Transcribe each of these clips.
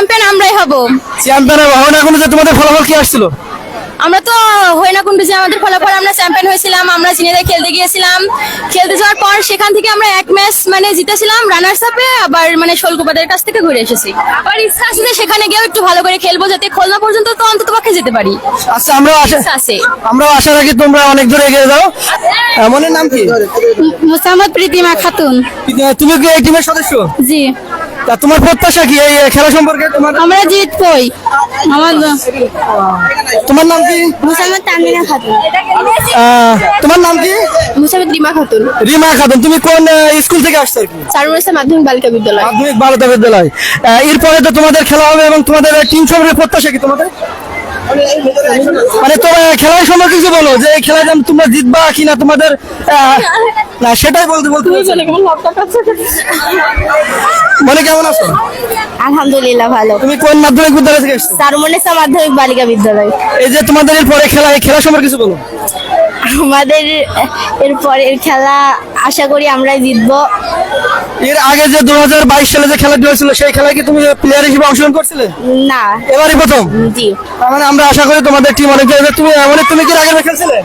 Champion আমরাই হব। Champion যে তোমাদের ফলাফল কি আসছিল? আমরা তো হইনাকুণ্ডু যে আমাদের ফলাফল আমরা চ্যাম্পিয়ন হয়েছিলাম আমরা জিনেদা খেলতে গিয়েছিলাম। খেলতে যাওয়ার পর সেখান থেকে আমরা এক ম্যাচ মানে জিতেছিলাম রানার্স আপে আবার মানে শোলকুপাদের কাছ থেকে ঘুরে এসেছি। আবার ইচ্ছা আছে যে সেখানে গিয়েও একটু ভালো করে খেলব যাতে খুলনা পর্যন্ত তো অন্তত পক্ষে যেতে পারি। আচ্ছা আমরা আশা আছে। আমরা আশা রাখি তোমরা অনেক দূর এগিয়ে যাও। আহ, মনের নাম কি? মোসাম্মদ প্রীতিমা খাতুন। তুমি কি এই টিমের সদস্য? জি। তা তোমার প্রত্যাশা কি এই খেলা সম্পর্কে তোমার? আমরা জিতবই। আমার তোমার নাম কি? মোসাম্মদ তামিনা খাতুন। তোমার নাম কি? মোসাম্মদ রিমা খাতুন। রিমা খাতুন তুমি কোন স্কুল থেকে আসছো চারুমেসা মাধ্যমিক বালিকা বিদ্যালয়। মাধ্যমিক বালিকা বিদ্যালয়। এরপরে তো তোমাদের খেলা হবে এবং তোমাদের টিম সম্পর্কে প্রত্যাশা কি তোমাদের? মানে তোমার খেলার সম্ভব কিছু বলো যে এই খেলায় তোমরা জিতবা কিনা তোমাদের আহ, না সেটাই বলতে বলতে মানে কেমন আছো? আলহামদুলিল্লাহ ভালো। তুমি কোন মাধ্যমিক বিদ্যালয় থেকে এসছো? সারমনেসা মাধ্যমিক বালিকা বিদ্যালয়। এই যে তোমাদের এরপরে খেলা এই খেলা সম্পর্কে কিছু বলো। আমাদের এরপরের খেলা আশা করি আমরা জিতবো। এর আগে যে দু হাজার বাইশ সালে যে খেলাটি হয়েছিল সেই খেলায় কি তুমি প্লেয়ার হিসেবে অংশগ্রহণ করছিলে? না। এবারই প্রথম? জি। তার মানে আমরা আশা করি তোমাদের টিম অনেক তুমি মানে তুমি কি আগে খেলছিলে?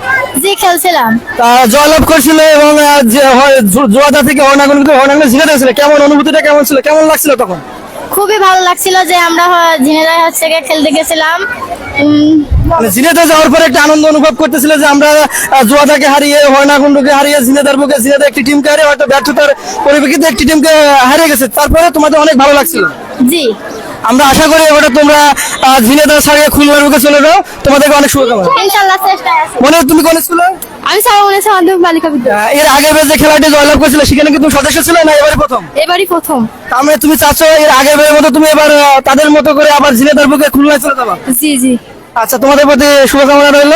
জি খেলছিলাম। তা জয়লাভ করছিলে এবং যে জোয়াদা থেকে হরনাগুন হরনাগুন জিতে দিয়েছিলে। কেমন অনুভূতিটা কেমন ছিল? কেমন লাগছিল তখন? খুবই ভালো লাগছিল যে আমরা ঝিনেদার হচ্ছে খেলতে গেছিলাম। উম, মানে যাওয়ার পরে একটা আনন্দ অনুভব করতেছিল যে আমরা জোয়াদাকে হারিয়ে হরনাকুণ্ডকে হারিয়ে জিনেদার বুকে জিনেদা একটি টিমকে হারিয়ে হয়তো ব্যর্থতার পরিপ্রেক্ষিতে একটি টিমকে হারিয়ে গেছে। তারপরে তোমাদের অনেক ভালো লাগছিল। জি। আমরা আশা করি এবারে তোমরা খুলনার মুখে চলে যাও তোমাদেরকে অনেক শুভকামনা। ইনশাআল্লাহ চেষ্টা আছে। মনে তুমি কোন স্কুলে? আমি চারুমনেসা মাধ্যমিক বালিকা বিদ্যালয় এর আগে যে খেলাটি জয়লাভ করেছিল সেখানে কি তুমি সদস্য ছিলে না এবারে প্রথম? এবারই প্রথম। তার মানে তুমি চাচ্ছ এর আগের বারের মতো তুমি এবার তাদের মতো করে আবার জিনেদার মুখে খুলনায় চলে যাবা? জি জি। আচ্ছা তোমাদের প্রতি শুভকামনা রইল।